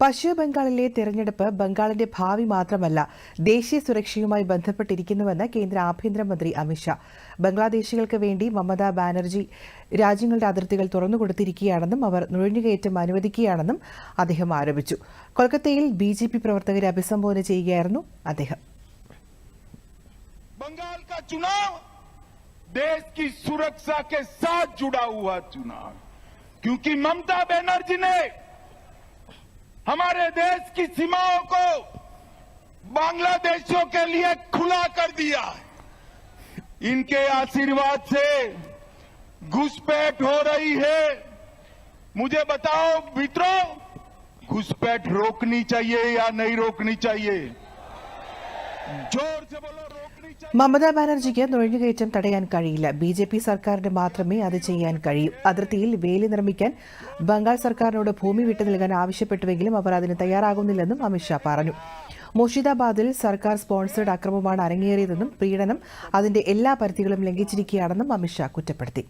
പശ്ചിമ ബംഗാളിലെ തെരഞ്ഞെടുപ്പ് ബംഗാളിന്റെ ഭാവി മാത്രമല്ല ദേശീയ സുരക്ഷയുമായി ബന്ധപ്പെട്ടിരിക്കുന്നുവെന്ന് കേന്ദ്ര ആഭ്യന്തരമന്ത്രി അമിത്ഷാ ബംഗ്ലാദേശികൾക്ക് വേണ്ടി മമതാ ബാനർജി രാജ്യങ്ങളുടെ അതിർത്തികൾ തുറന്നുകൊടുത്തിരിക്കുകയാണെന്നും അവർ നുഴഞ്ഞുകയറ്റം അനുവദിക്കുകയാണെന്നും അദ്ദേഹം ആരോപിച്ചു. കൊൽക്കത്തയിൽ ബി ജെ പി പ്രവർത്തകരെ അഭിസംബോധന ചെയ്യുകയായിരുന്നു അദ്ദേഹം. ബംഗാൾ കാ ക്യൂക്കി മമതാ ബാനർജി हमारे देश की सीमाओं को बांग्लादेशियों के लिए खुला कर दिया इनके आशीर्वाद से घुसपैठ हो रही है। मुझे बताओ मित्रों, घुसपैठ रोकनी चाहिए या नहीं रोकनी चाहिए? മമതാ ബാനർജിക്ക് നുഴഞ്ഞുകയറ്റം തടയാൻ കഴിയില്ല. ബി ജെ പി സർക്കാരിന് മാത്രമേ അത് ചെയ്യാൻ കഴിയൂ. അതിർത്തിയിൽ വേലി നിർമ്മിക്കാൻ ബംഗാൾ സർക്കാരിനോട് ഭൂമി വിട്ടു നൽകാൻ ആവശ്യപ്പെട്ടുവെങ്കിലും അവർ അതിന് തയ്യാറാകുന്നില്ലെന്നും അമിത്ഷാ പറഞ്ഞു. മുർഷിദാബാദിൽ സർക്കാർ സ്പോൺസേഡ് അക്രമമാണ് അരങ്ങേറിയതെന്നും പീഡനം അതിന്റെ എല്ലാ പരിധികളും ലംഘിച്ചിരിക്കുകയാണെന്നും അമിത്ഷാ കുറ്റപ്പെടുത്തി.